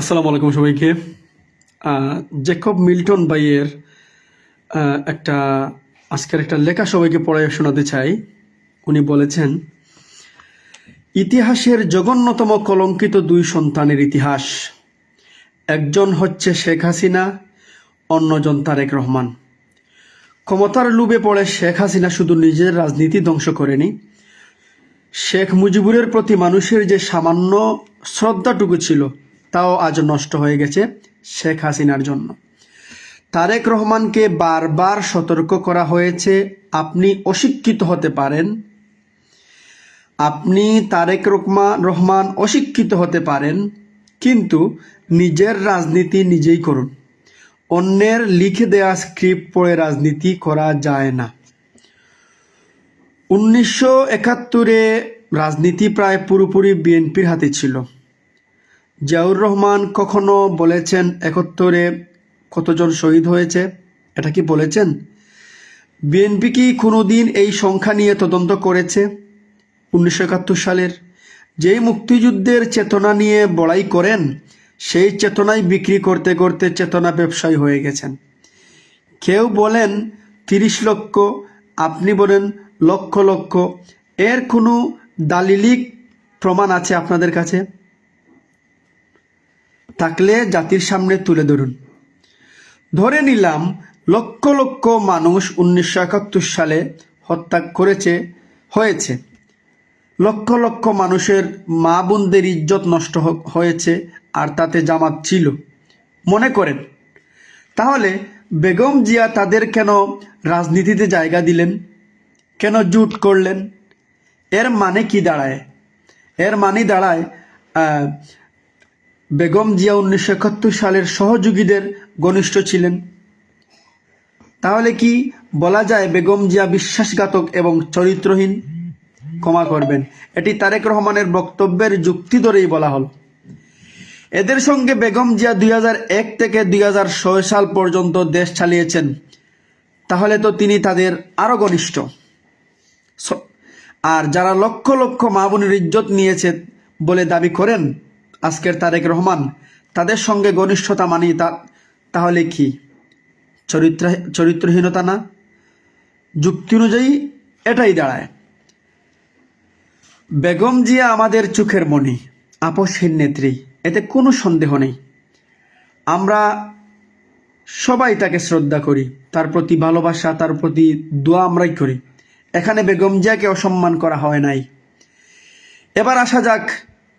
আসসালামু আলাইকুম সবাইকে। জেকব মিল্টন বাইয়ের একটা, আজকের একটা লেখা সবাইকে পড়ে শোনাতে চাই। উনি বলেছেন, ইতিহাসের জঘন্যতম কলঙ্কিত দুই সন্তানের ইতিহাস। একজন হচ্ছে শেখ হাসিনা, অন্যজন তারেক রহমান। ক্ষমতার লুবে পড়ে শেখ হাসিনা শুধু নিজের রাজনীতি ধ্বংস করেনি। শেখ মুজিবুরের প্রতি মানুষের যে সামান্য শ্রদ্ধাটুকু ছিল তাও আজ নষ্ট হয়ে গেছে শেখ হাসিনার জন্য। তারেক রহমানকে বারবার সতর্ক করা হয়েছে, আপনি অশিক্ষিত হতে পারেন। আপনি তারেক রহমান রহমান অশিক্ষিত হতে পারেন, কিন্তু নিজের রাজনীতি নিজেই করুন। অন্যের লিখে দেওয়া স্ক্রিপ্ট পড়ে রাজনীতি করা যায় না। উনিশশো একাত্তরে রাজনীতি প্রায় পুরোপুরি বিএনপির হাতে ছিল। জিয়াউর রহমান কখনো বলেছেন একাত্তরে কতজন শহীদ হয়েছে? এটা কি বলেছেন? বিএনপি কি কোনো দিন এই সংখ্যা নিয়ে তদন্ত করেছে? উনিশশো একাত্তর সালের যেই মুক্তিযুদ্ধের চেতনা নিয়ে বড়াই করেন, সেই চেতনাই বিক্রি করতে করতে চেতনা ব্যবসায়ী হয়ে গেছেন। কেউ বলেন তিরিশ লক্ষ, আপনি বলেন লক্ষ লক্ষ। এর কোনো দালিলিক প্রমাণ আছে আপনাদের কাছে? থাকলে জাতির সামনে তুলে ধরুন। ধরে নিলাম লক্ষ লক্ষ মানুষ উনিশশো একাত্তর সালে হত্যা করেছে, হয়েছে। লক্ষ লক্ষ মানুষের মা বোনদের ইজ্জত নষ্ট হয়েছে আর তাতে জামাত ছিল। মনে করেন। তাহলে বেগম জিয়া তাদের কেন রাজনীতিতে জায়গা দিলেন? কেন জুট করলেন? এর মানে কি দাঁড়ায়? এর মানে দাঁড়ায় বেগম জিয়া উনিশশো একাত্তর সালের সহযোগীদের ঘনিষ্ঠ ছিলেন। তাহলে কি বলা যায় বেগম জিয়া বিশ্বাসঘাতক এবং চরিত্রহীন? ক্ষমা করবেন, এটি তারেক রহমানের বক্তব্যের যুক্তি ধরেই বলা হল। এদের সঙ্গে বেগম জিয়া দুই এক থেকে দুই হাজার ছয় সাল পর্যন্ত দেশ চালিয়েছেন। তাহলে তো তিনি তাদের আরও ঘনিষ্ঠ। আর যারা লক্ষ লক্ষ মা বোনের ইজ্জত নিয়েছে বলে দাবি করেন আজকের তারেক রহমান, তাদের সঙ্গে ঘনিষ্ঠতা মানি তা তাহলে কি? চরিত্র চরিত্রহীনতা না? যুক্তি অনুযায়ী এটাই দাঁড়ায়। বেগম জিয়া আমাদের চোখের মণি আপসহীন নেত্রী, এতে কোনো সন্দেহ নেই। আমরা সবাই তাকে শ্রদ্ধা করি, তার প্রতি ভালোবাসা, তার প্রতি দোয়া আমরাই করি। এখানে বেগম জিয়াকে অসম্মান করা হয় নাই। এবার আসা যাক,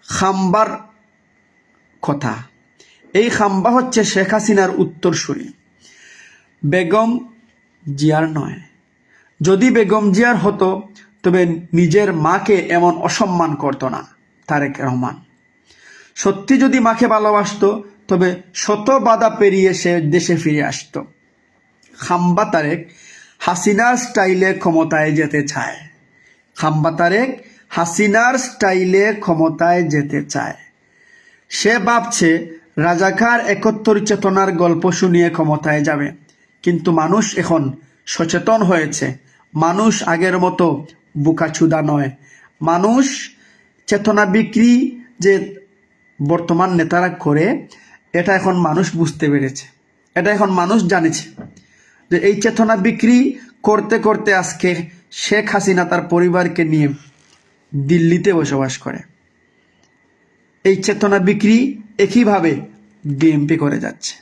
খাম্বার কথা। এই খাম্বা হচ্ছে শেখ হাসিনার উত্তরসূরি। বেগম জিয়ার নয়। যদি বেগম জিয়ার হতো, তবে নিজের মাকে এমন অসম্মান করতো না, তারেক রহমান। সত্যি যদি মাকে ভালোবাসতো, তবে শত বাধা পেরিয়ে সে দেশে ফিরে আসতো। খাম্বা তারেক হাসিনার স্টাইলে ক্ষমতায় যেতে চায়। খাম্বা তারেক হাসিনার স্টাইলে ক্ষমতায় যেতে চায়। সে ভাবছে, রাজাকার একত্তর চেতনার গল্প শুনিয়ে ক্ষমতায় যাবে। কিন্তু মানুষ এখন সচেতন হয়েছে। মানুষ আগের মতো বোকাচুদা নয়। মানুষ চেতনা বিক্রি যে বর্তমান নেতারা করে, এটা এখন মানুষ বুঝতে পেরেছে। এটা এখন মানুষ জানেছে যে এই চেতনা বিক্রি করতে করতে আজকে শেখ হাসিনা তার পরিবারকে নিয়ে দিল্লিতে বসবাস করে। এই চেতনা বিক্রি একইভাবে বিএমপি করে যাচ্ছে।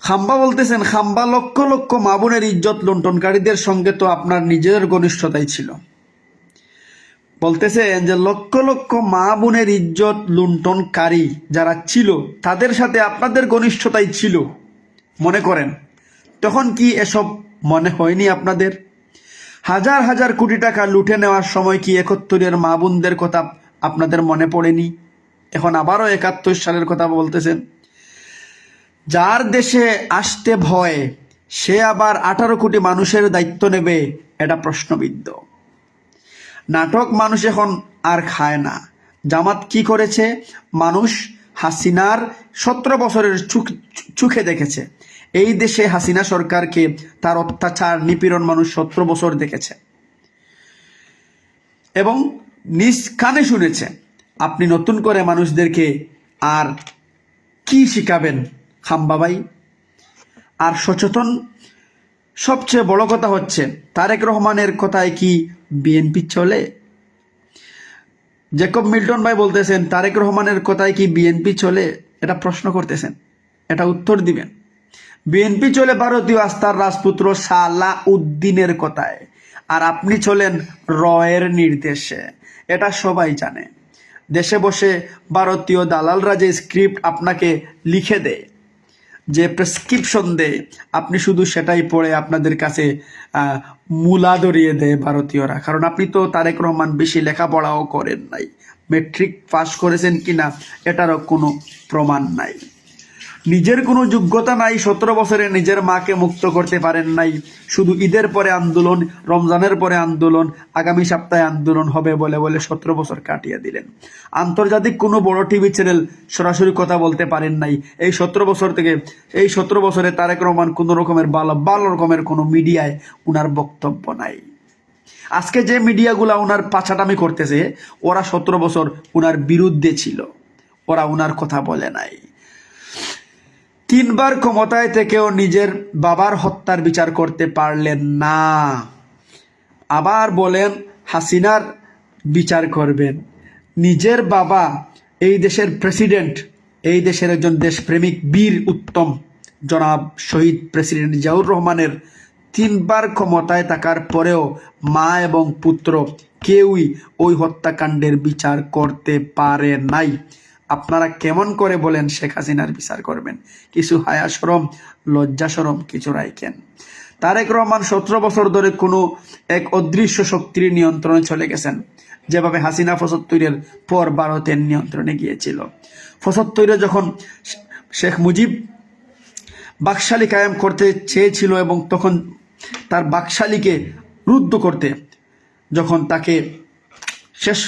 খাম্বা বলতেছেন, খাম্বা লক্ষ লক্ষ মা বোনের ইজ্জত লুণ্ঠনকারীদের সঙ্গে তো আপনার নিজের ঘনিষ্ঠতাই ছিল। বলতেছেন যে লক্ষ লক্ষ মা বোনের ইজ্জত লুণ্ঠনকারী যারা ছিল, তাদের সাথে আপনাদের ঘনিষ্ঠতাই ছিল, মনে করেন। তখন কি এসব মনে হয়নি আপনাদের? হাজার হাজার কোটি টাকা লুটে নেওয়ার সময় কি একাত্তরের মা বোনদের কথা আপনাদের মনে পড়েনি? এখন আবারও একাত্তর সালের কথা বলতেছেন। যার দেশে আসতে ভয়, সে আবার আঠারো কোটি মানুষের দায়িত্ব নেবে এটা প্রশ্নবিদ্ধ। নাটক মানুষ এখন আর খায় না। জামাত কি করেছে? মানুষ হাসিনার সতেরো বছরের চোখে দেখেছে। এই দেশে হাসিনা সরকারকে তার অত্যাচার, নিপীড়ন মানুষ সতেরো বছর দেখেছে। এবং নিজ কানে শুনেছে, আপনি নতুন করে মানুষদেরকে আর কি শিখাবেন খাম্বাবাই আর সচেতন, সবচেয়ে বড় কথা হচ্ছে, তারেক রহমানের কথায় কি বিএনপি চলে? জেকব মিল্টন ভাই বলতেছেন, তারেক রহমানের কথায় কি বিএনপি চলে? এটা প্রশ্ন করতেছেন, এটা উত্তর দিবেন। বিএনপি চলে ভারতীয় আস্থার রাজপুত্র সালা উদ্দিনের কথায়। আর আপনি চলেন রয়ের নির্দেশে। এটা সবাই জানে। দেশে বসে ভারতীয় দালালরা যে স্ক্রিপ্ট আপনাকে লিখে দেয়, যে প্রেসক্রিপশন দেয়, আপনি শুধু সেটাই পড়ে আপনাদের কাছে মূলা ধরিয়ে দেয় ভারতীয়রা। কারণ আপনি তো তারেক রহমান বেশি লেখাপড়াও করেন নাই। মেট্রিক পাস করেছেন কিনা, এটারও কোনো প্রমাণ নাই। নিজের কোনো যোগ্যতা নাই, সতেরো বছরে নিজের মাকে মুক্ত করতে পারেন নাই। শুধু ঈদের পরে আন্দোলন, রমজানের পরে আন্দোলন, আগামী সপ্তাহে আন্দোলন হবে বলে বলে সতেরো বছর কাটিয়ে দিলেন। আন্তর্জাতিক কোনো বড় টিভি চ্যানেল সরাসরি কথা বলতে পারেন নাই। এই সতেরো বছর থেকে, এই সতেরো বছরে তারেক রহমান কোনো রকমের ভালো ভালো রকমের কোনো মিডিয়ায় উনার বক্তব্য নাই। আজকে যে মিডিয়াগুলা ওনার পাছাটামি করতেছে, ওরা সতেরো বছর ওনার বিরুদ্ধে ছিল। ওরা ওনার কথা বলে নাই। তিনবার ক্ষমতায় থেকেও নিজের বাবার হত্যার বিচার করতে পারলেন না। আবার বলেন, হাসিনার বিচার করবেন। নিজের বাবা এই দেশের প্রেসিডেন্ট, এই দেশের একজন দেশপ্রেমিক বীর উত্তম, জনাব শহীদ প্রেসিডেন্ট জিয়াউর রহমানের তিনবার ক্ষমতায় থাকার পরেও মা এবং পুত্র কেউই ওই হত্যাকাণ্ডের বিচার করতে পারে নাই। আপনারা কেমন করে বলেন শেখ হাসিনার বিচার করবেন? কিছু হায়া সরম, লজ্জা সরম, কিছু রাইখেন। তারেক রহমান সতেরো বছর ধরে কোনো এক অদৃশ্য শক্তির নিয়ন্ত্রণে চলে গেছেন, যেভাবে হাসিনা ফসত্তরের পর ভারতের নিয়ন্ত্রণে গিয়েছিল। ফসত্তরে যখন শেখ মুজিব বাকশালী কায়েম করতে চেয়েছিল এবং তখন তার বাকশালীকে রুদ্ধ করতে, যখন তাকে শেষ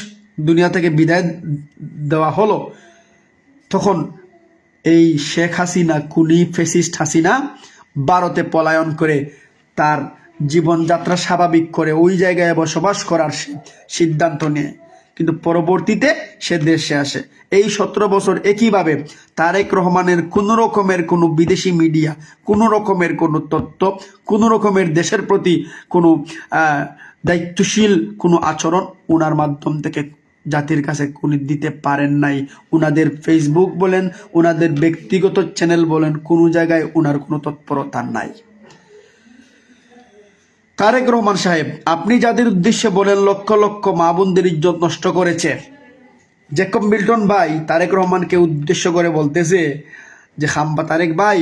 দুনিয়া থেকে বিদায় দেওয়া হলো তখন এই শেখ হাসিনা কুনি ফেসিস্ট হাসিনা ভারতে পলায়ন করে তার জীবনযাত্রা স্বাভাবিক করে ওই জায়গায় বসবাস করার সিদ্ধান্ত নেয়। কিন্তু পরবর্তীতে সে দেশে আসে। এই সতেরো বছর একইভাবে তারেক রহমানের কোনো রকমের কোনো বিদেশি মিডিয়া, কোনো রকমের কোনো তত্ত্ব, কোনো রকমের দেশের প্রতি কোনো দায়িত্বশীল কোনো আচরণ ওনার মাধ্যম থেকে জাতির কাছে কোনো দিতে পারেন নাই। ওনাদের ফেসবুক বলেন ওনাদের ব্যক্তিগত চ্যানেল বলেন, কোনো জায়গায় ওনার কোনো তৎপরতা নাই। তারেক রহমান সাহেব, আপনি যাদের উদ্দেশ্যে বলেন লক্ষ লক্ষ মা বোনদের ইজ্জত নষ্ট করেছে, জেকব মিল্টন ভাই তারেক রহমানকে উদ্দেশ্য করে বলতেছে যে, খাম্বা তারেক ভাই,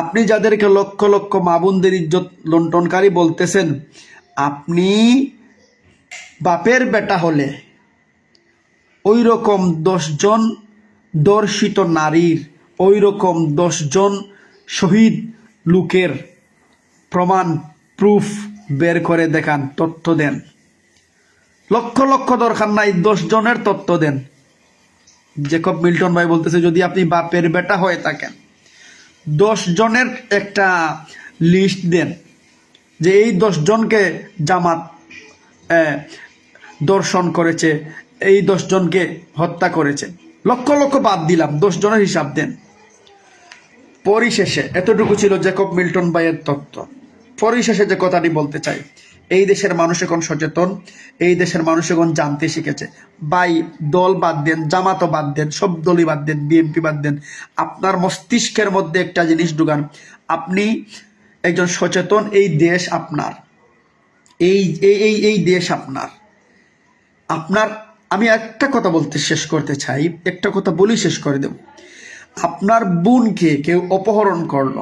আপনি যাদেরকে লক্ষ লক্ষ মা বোনদের ইজ্জত লন্টনকারী বলতেছেন, আপনি বাপের বেটা হলে ওই রকম দশজন দর্শিত নারীর ওই রকম দশজন শহীদ লোকের প্রমাণ প্রুফ বের করে দেখান, তথ্য দেন। লক্ষ লক্ষ দরকার নাই জনের তথ্য দেন। জেকব মিল্টন ভাই বলতেছে, যদি আপনি বাপের বেটা হয়ে থাকেন দশ জনের একটা লিস্ট দেন, যে এই জনকে জামাত দর্শন করেছে এই দশ জনকে হত্যা করেছে। লক্ষ লক্ষ বাদ দিলাম দশ জনের হিসাব দেন। পরিশেষে, এতটুকু ছিল জেকব মিল্টন বাইয়ের তত্ত্ব। পরিশেষে যে কথাটি বলতে চাই, এই দেশের মানুষ এখন সচেতন, এই দেশের মানুষ এখন জানতে শিখেছে। বাই দল বাদ দেন জামাতও বাদ দেন, সব দলই বাদ দেন, বিএনপি বাদ দেন। আপনার মস্তিষ্কের মধ্যে একটা জিনিস ঢুকান, আপনি একজন সচেতন, এই দেশ আপনার। এই এই এই দেশ আপনার। আপনার আমি একটা কথা বলতে শেষ করতে চাই, একটা কথা বলি শেষ করে দেব। আপনার বোনকে কেউ অপহরণ করল,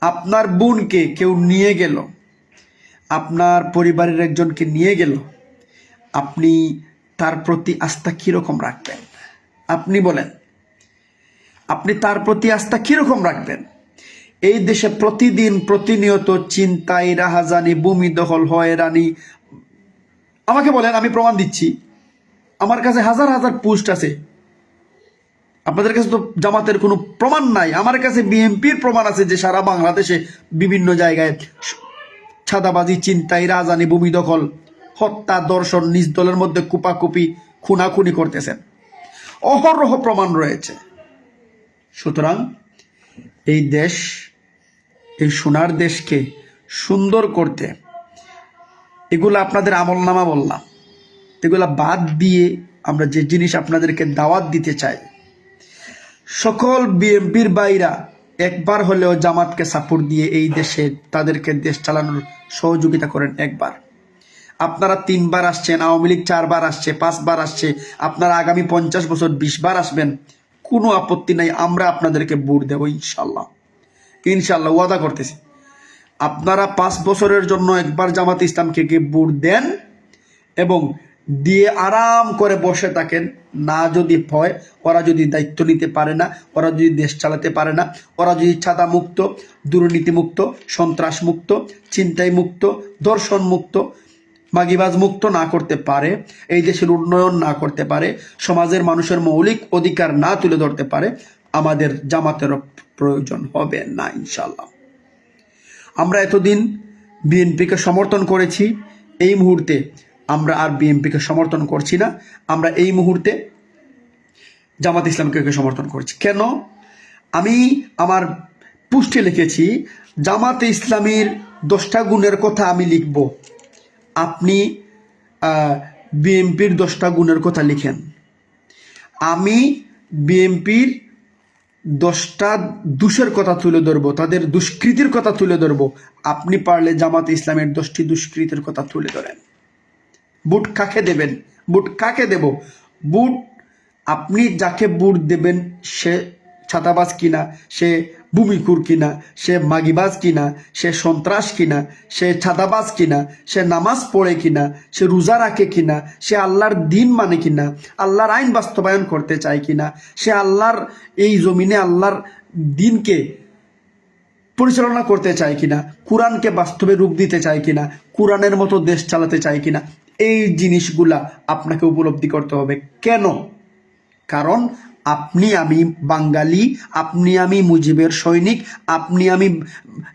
আপনার বোনকে কেউ নিয়ে গেল, আপনার পরিবারের একজনকে নিয়ে গেল, আপনি তার প্রতি আস্থা কীরকম রাখবেন? আপনি বলেন, আপনি তার প্রতি আস্থা কীরকম রাখবেন? এই দেশে প্রতিদিন প্রতিনিয়ত চিন্তাই রাহাজানি, ভূমি দখল হয় হয়রানি আমাকে বলেন, আমি প্রমাণ দিচ্ছি। আমার কাছে হাজার হাজার পোস্ট আছে। আপনাদের কাছে তো জামাতের কোনো প্রমাণ নাই। আমার কাছে বিএনপির প্রমাণ আছে যে সারা বাংলাদেশে বিভিন্ন জায়গায় ছাদাবাজি, চিন্তাই, রাজানি, ভূমি দখল, হত্যা, দর্শন, নিজ দলের মধ্যে কুপাকুপি, খুনাখুনি করতেছেন। অহরহ প্রমাণ রয়েছে। সুতরাং এই দেশ, এই সোনার দেশকে সুন্দর করতে, এগুলো আপনাদের আমল নামা বললাম। এগুলা বাদ দিয়ে আমরা যে জিনিস আপনাদেরকে দাওয়াত দিতে চাই, সকল বিএনপির বাইরা একবার হলেও জামাতকে সাপোর্ট দিয়ে এই দেশে তাদেরকে দেশ চালানোর সহযোগিতা করেন একবার। আপনারা তিনবার আসছেন, আওয়ামী লীগ চারবার আসছে, পাঁচবার আসছে, আপনারা আগামী পঞ্চাশ বছর বিশ বার আসবেন, কোনো আপত্তি নাই, আমরা আপনাদেরকে ভোট দেবো ইনশাল্লাহ। ইনশাল্লাহ ওয়াদা করতেছি। আপনারা পাঁচ বছরের জন্য একবার জামাত ইসলামকে ভোট দেন এবং দিয়ে আরাম করে বসে থাকেন। না যদি ভয়, ওরা যদি দায়িত্ব নিতে পারে না, ওরা যদি দেশ চালাতে পারে না, ওরা যদি ছাদা মুক্ত দুর্নীতি মুক্ত সন্ত্রাস মুক্ত চিন্তাই মুক্ত দর্শন মুক্ত মাগিবাজ মুক্ত না করতে পারে, এই দেশের উন্নয়ন না করতে পারে, সমাজের মানুষের মৌলিক অধিকার না তুলে ধরতে পারে, আমাদের জামাতেরও প্রয়োজন হবে না ইনশাল্লাহ আমরা এতদিন বিএনপিকে সমর্থন করেছি, এই মুহূর্তে আমরা আর বিএনপিকে সমর্থন করছি না। আমরা এই মুহূর্তে জামাত ইসলামকে সমর্থন করছি? কেন? আমি আমার পুষ্টে লিখেছি, জামাতে ইসলামীর দশটা গুণের কথা আমি লিখব। আপনি বিএনপির দশটা গুণের কথা লিখেন। আমি বিএনপির দশটা দুষের কথা তুলে ধরবো, তাদের দুষ্কৃতির কথা তুলে ধরবো। আপনি পারলে জামাত ইসলামের দশটি দুষ্কৃতির কথা তুলে ধরেন। বুট কাকে দেবেন? বুট কাকে দেব? বুট আপনি যাকে বুট দেবেন, সে ছাতাবাজ কিনা, সে ভূমিকুর কিনা, সে মাগিবাজ কিনা, সে সন্ত্রাস কিনা, সে ছাদাবাজ কিনা, সে নামাজ পড়ে কিনা, সে রোজা রাখে কিনা, সে আল্লাহর দিন মানে কিনা, আল্লাহর আইন বাস্তবায়ন করতে চায় কিনা, সে আল্লাহর এই জমিনে আল্লাহর দিনকে পরিচালনা করতে চায় কিনা, কোরআনকে বাস্তবে রূপ দিতে চায় কিনা, কোরআনের মতো দেশ চালাতে চায় কিনা এই জিনিসগুলা আপনাকে উপলব্ধি করতে হবে। কেন? কারণ আপনি আমি বাঙালি, আপনি আমি মুজিবের সৈনিক, আপনি আমি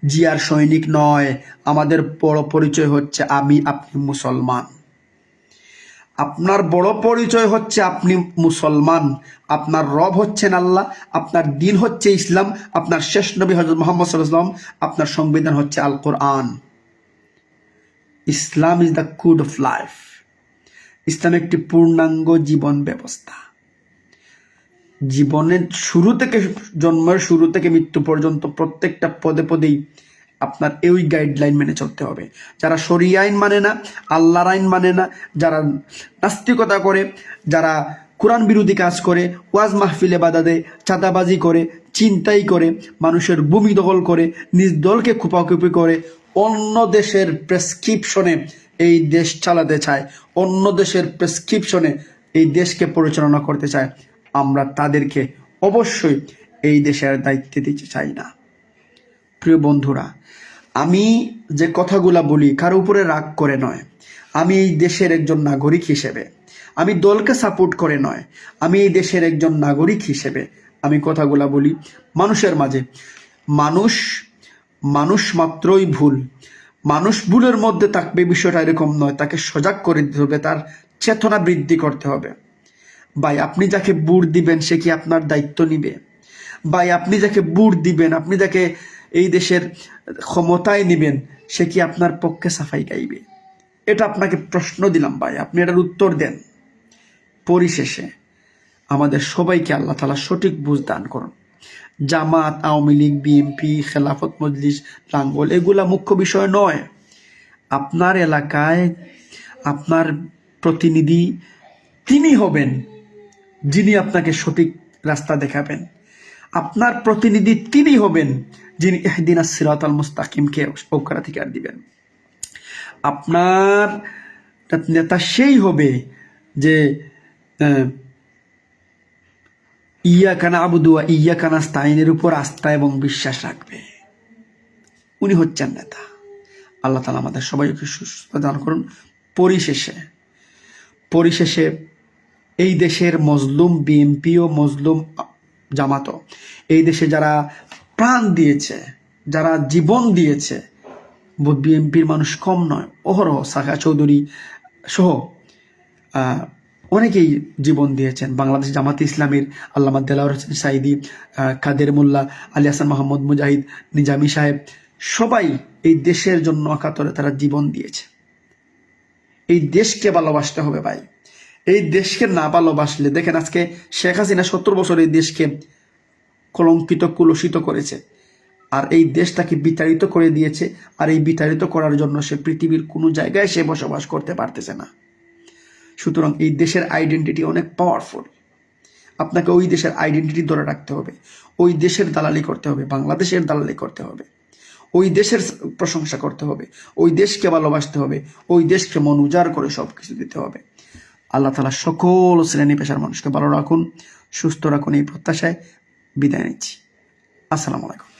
জিয়ার সৈনিক নয়। আমাদের বড় পরিচয় হচ্ছে আমি, আপনি মুসলমান। আপনার বড় পরিচয় হচ্ছে আপনি মুসলমান। আপনার রব হচ্ছেন আল্লাহ, আপনার দিন হচ্ছে ইসলাম, আপনার শেষ নবী হজরত মোহাম্মদ আপনার সংবিধান হচ্ছে Al Quran Islam is the code of life Islam একটি পূর্ণাঙ্গ জীবন ব্যবস্থা। জীবনের শুরু থেকে জন্মের শুরু থেকে মৃত্যু পর্যন্ত প্রত্যেকটা পদে পদেই আপনার এই গাইডলাইন মেনে চলতে হবে। যারা সরি আইন মানে না, আল্লাহর আইন মানে না, যারা নাস্তিকতা করে, যারা কোরআন বিরোধী কাজ করে, ওয়াজ মাহফিলে বাধা দেয়, চাঁদাবাজি করে চিন্তাই করে, মানুষের ভূমি দখল করে, নিজ দলকে খুপাখুপি করে অন্য দেশের প্রেসক্রিপশনে এই দেশ চালাতে চায়, অন্য দেশের প্রেসক্রিপশনে এই দেশকে পরিচালনা করতে চায়, আমরা তাদেরকে অবশ্যই এই দেশের দায়িত্ব দিতে চাই না। প্রিয় বন্ধুরা, আমি যে কথাগুলা বলি কার উপরে রাগ করে নয়। আমি এই দেশের একজন নাগরিক হিসেবে, আমি দলকে সাপোর্ট করে নয়। আমি এই দেশের একজন নাগরিক হিসেবে আমি কথাগুলা বলি মানুষের মাঝে। মানুষ মানুষ মাত্রই ভুল। মানুষ ভুলের মধ্যে থাকবে বিষয়টা এরকম নয়, তাকে সজাগ করে দিতে হবে, তার চেতনা বৃদ্ধি করতে হবে। ভাই, আপনি যাকে বুট দিবেন, সে কি আপনার দায়িত্ব নিবে? ভাই, আপনি যাকে বুট দিবেন, আপনি যাকে এই দেশের ক্ষমতায় নিবেন, সে কি আপনার পক্ষে সাফাই গাইবে? এটা আপনাকে প্রশ্ন দিলাম ভাই, আপনি এটার উত্তর দেন। পরিশেষে আমাদের সবাইকে আল্লাহ তালা সঠিক বুঝ দান করুন। জামাত, আওয়ামী লীগ, বিএনপি, খেলাফত, মজলিস, লাঙ্গল, এগুলা মুখ্য বিষয় নয়। আপনার এলাকায় আপনার প্রতিনিধি তিনি হবেন যিনি আপনাকে সঠিক রাস্তা দেখাবেন। আপনার প্রতিনিধি তিনি হবেন যিনি এহদিন সিরাত আল মুস্তাকিমকে অগ্রাধিকার দিবেন। আপনার নেতা সেই হবে যে ইয়া কানা আবুদুয়া ইয়া কানা স্তাইনের উপর আস্থা এবং বিশ্বাস রাখবে। উনি হচ্ছেন নেতা। আল্লাহ তালা আমাদের সবাইকে সুস্থ দান করুন। পরিশেষে পরিশেষে এই দেশের মজলুম বিএনপি ও মজলুম জামাত, এই দেশে যারা প্রাণ দিয়েছে, যারা জীবন দিয়েছে বিএনপির মানুষ কম নয়, অহরহ সাখা চৌধুরী সহ অনেকেই জীবন দিয়েছেন। বাংলাদেশ জামাতে ইসলামের আল্লামা দেলাওয়ার হোসেন সাইদি কাদের মোল্লা, আলী হাসান মোহাম্মদ মুজাহিদ, নিজামী সাহেব, সবাই এই দেশের জন্য অকাতরে তারা জীবন দিয়েছে। এই দেশকে ভালোবাসতে হবে ভাই। এই দেশকে না ভালোবাসলে, দেখেন আজকে শেখ হাসিনা সত্তর বছর এই দেশকে কলঙ্কিত কুলসিত করেছে। আর এই দেশটাকে বিতাড়িত করে দিয়েছে। আর এই বিতাড়িত করার জন্য সে পৃথিবীর কোনো জায়গায় সে বসবাস করতে পারতেছে না। সুতরাং এই দেশের আইডেন্টিটি অনেক পাওয়ারফুল আপনাকে ওই দেশের আইডেন্টিটি ধরে রাখতে হবে। ওই দেশের দালালি করতে হবে। বাংলাদেশের দালালি করতে হবে। ওই দেশের প্রশংসা করতে হবে। ওই দেশকে ভালোবাসতে হবে। ওই দেশকে মন উজাড় করে সব কিছু দিতে হবে। আল্লাহ তালা সকল শ্রেণি পেশার মানুষকে ভালো রাখুন, সুস্থ রাখুন এই প্রত্যাশায় বিদায় নিচ্ছি। আসসালামু আলাইকুম।